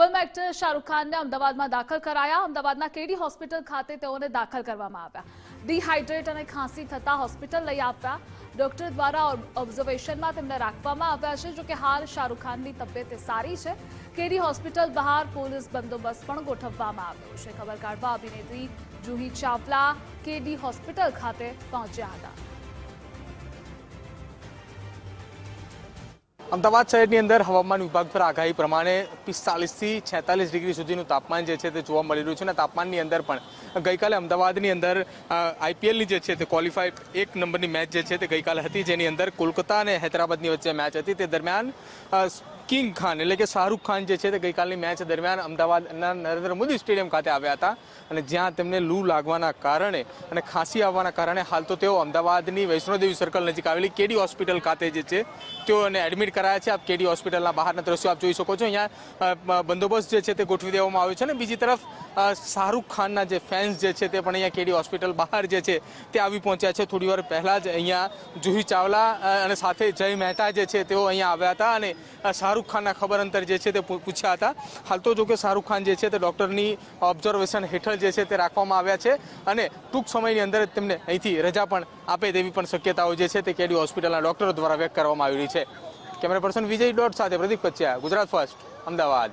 Film actor Shahrukh ખાનને અમદાવાદમાં દાખલ કરાયા. અમદાવાદના કેડી હોસ્પિટલ ખાતે તેઓને દાખલ કરવામાં આવ્યા. ડિહાઇડ્રેટ અને ખાંસી થતા હોસ્પિટલ લઈ આવ્યા. ડોક્ટર દ્વારા ઓબ્ઝર્વેશનમાં તેમને રાખવામાં આવ્યા છે. જોકે હાલ શાહરૂખ ખાનની તબિયત સારી છે. કેડી હોસ્પિટલ બહાર પોલીસ બંદોબસ્ત પણ ગોઠવવામાં આવ્યો છે. ખબર કાઢવા અભિનેત્રી જુહી ચાવલા કેડી હોસ્પિટલ ખાતે પહોંચ્યા હતા. અમદાવાદ શહેરની અંદર હવામાન વિભાગ પર આગાહી પ્રમાણે પિસ્તાલીસથી છેતાલીસ ડિગ્રી સુધીનું તાપમાન જે છે તે જોવા મળી રહ્યું છે અને તાપમાનની અંદર પણ ગઈકાલે અમદાવાદની અંદર આઈપીએલની જે છે તે ક્વોલિફાઈડ એક નંબરની મેચ જે છે તે ગઈકાલે હતી, જેની અંદર કોલકાતા અને હૈદરાબાદની વચ્ચે મેચ હતી. તે દરમિયાન કિંગ ખાન એટલે કે શાહરૂખ ખાન જે છે તે ગઈકાલની મેચ દરમિયાન અમદાવાદના નરેન્દ્ર મોદી સ્ટેડિયમ ખાતે આવ્યા હતા અને જ્યાં તેમને લૂ લાગવાના કારણે અને ખાંસી આવવાના કારણે હાલ તો તેઓ અમદાવાદની વૈષ્ણોદેવી સર્કલ નજીક આવેલી કેડી હોસ્પિટલ ખાતે જે છે તેઓને એડમિટ કરાયા છે. આપ કેડી હોસ્પિટલના બહારના દ્રશ્યો આપ જોઈ શકો છો. અહીંયા બંદોબસ્ત જે છે તે ગોઠવી દેવામાં આવ્યો છે અને બીજી તરફ શાહરૂખ ખાનના જે ફેન્સ જે છે તે પણ અહીંયા કેડી હોસ્પિટલ બહાર જે છે તે આવી પહોંચ્યા છે. થોડી વાર પહેલાં જ અહીંયા જુહી ચાવલા અને સાથે જય મહેતા જે છે તેઓ અહીંયા આવ્યા હતા અને અ, શાહરૂખ ખાનના ખબર અંતર જે છે તે પૂછ્યા હતા. હાલ તો જો કે શાહરૂખ ખાન જે છે તે ડૉક્ટરની ઓબ્ઝર્વેશન હેઠળ જે છે તે રાખવામાં આવ્યા છે અને ટૂંક સમયની અંદર જ તેમને અહીંથી રજા પણ આપે તેવી પણ શક્યતાઓ જે છે તે કેડી હોસ્પિટલના ડૉક્ટરો દ્વારા વ્યક્ત કરવામાં આવી રહી છે. કેમેરા પર્સન વિજય ડોટ સાથે પ્રદીપ કચ્યા ગુજરાત ફર્સ્ટ, અમદાવાદ.